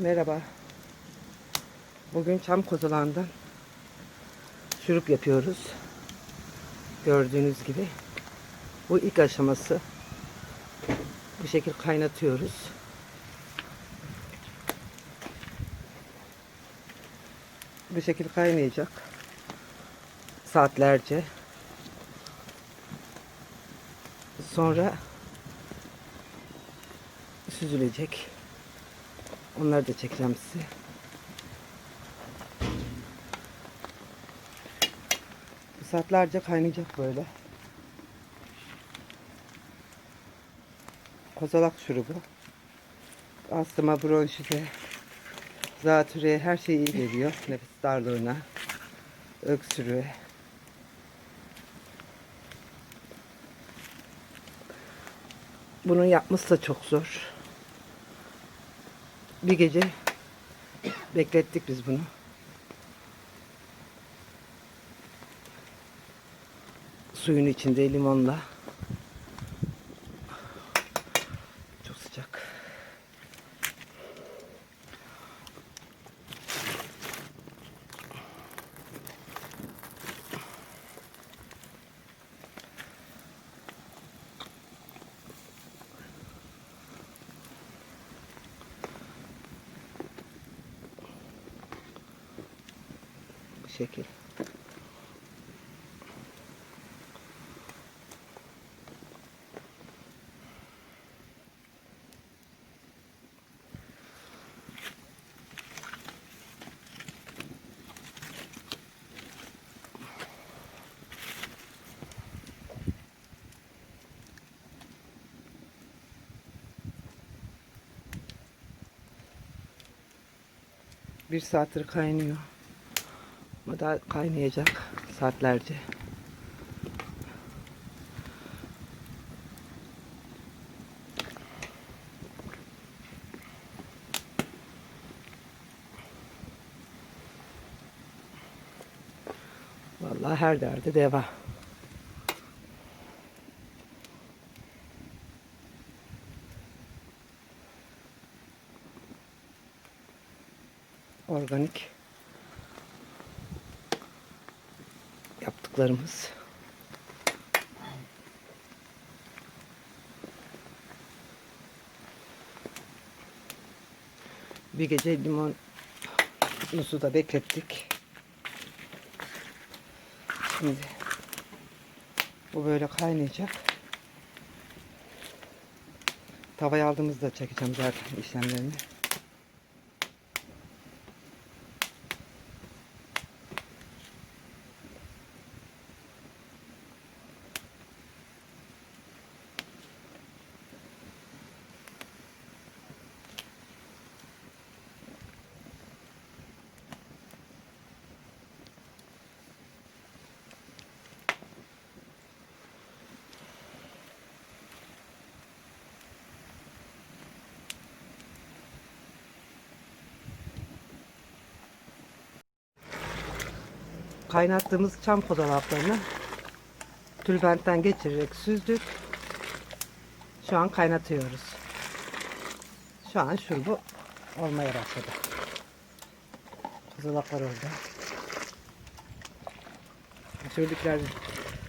Merhaba. Bugün çam kozalağından şurup yapıyoruz. Gördüğünüz gibi. Bu ilk aşaması. Bu şekil kaynatıyoruz. Bu şekil kaynayacak. Saatlerce. Sonra süzülecek. Onları da çekeceğim size. Saatlerce kaynayacak böyle. Kozalak şurubu. Astıma, bronşite, zatürreye her şey iyi geliyor. Nefes darlığına, öksürüğe. Bunun yapması da çok zor. Bir gece beklettik biz bunu. Suyun içinde limonla. Çok sıcak. Bu şekil. Bir saattir kaynıyor. Ama daha kaynayacak saatlerce. Vallahi her derde deva. Organik yaptıklarımız. Bir gece limon suda beklettik. Şimdi bu böyle kaynayacak. Tavaya aldığımızda çekeceğim zaten işlemlerini. Kaynattığımız çam kozalaklarını tülbentten geçirerek süzdük. Şu an kaynatıyoruz. Şu an şurubu olmaya başladı. Kozalaklar orada. Şöylekiler,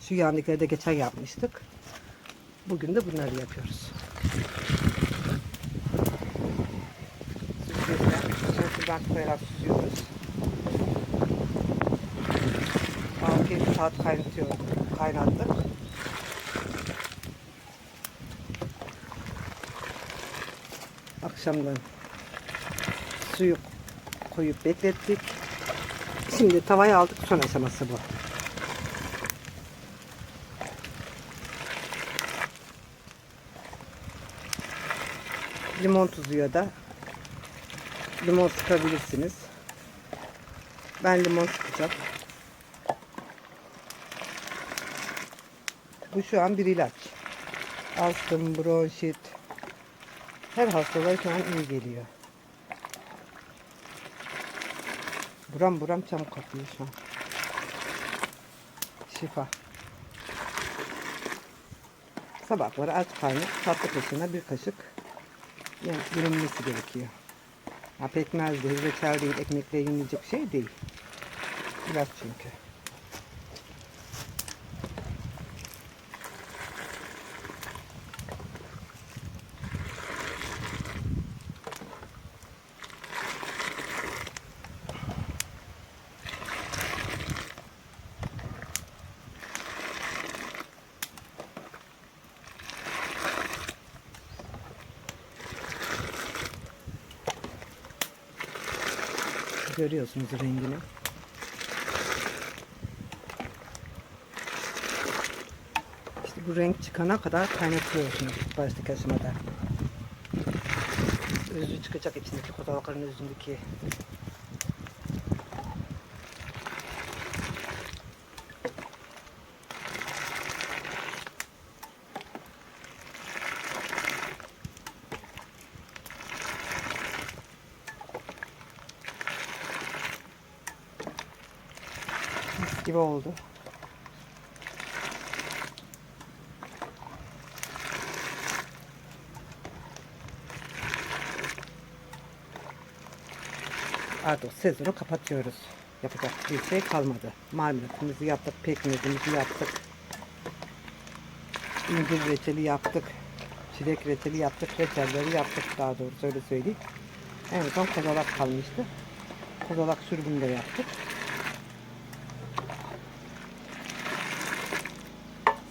şu yandakileri de geçen yapmıştık. Bugün de bunları yapıyoruz. Süzgeçler, tülbent koyarak süzüyoruz. Saat kaynatıyor, kaynattık. Akşamdan suyu koyup beklettik. Şimdi tavaya aldık. Son aşaması bu. Limon tuzu ya da limon sıkabilirsiniz. Ben limon sıkacağım. Bu şu an bir ilaç. Astım, bronşit. Her hastalığa şu an iyi geliyor. Buram buram çam kapıyor şu an. Şifa. Sabahları aç karnı tatlı kaşığına bir kaşık yani bölünmesi gerekiyor. Ha, pekmez değil, reçel değil, ekmekle yenilecek şey değil. Biraz çünkü. Görüyorsunuz rengini. İşte bu renk çıkana kadar kaynatıyorsunuz baştaki aşamada. Özü çıkacak içindeki kozalakların özündeki. Gibi oldu. Artık sezonu kapatıyoruz. Yapacak bir şey kalmadı. Marmelatımızı yaptık, pekmezimizi yaptık. İncir reçeli yaptık. Çilek reçeli yaptık, reçelleri yaptık daha doğrusu öyle söyleyeyim. En son kozalak kalmıştı. Kozalak sürgünü de yaptık.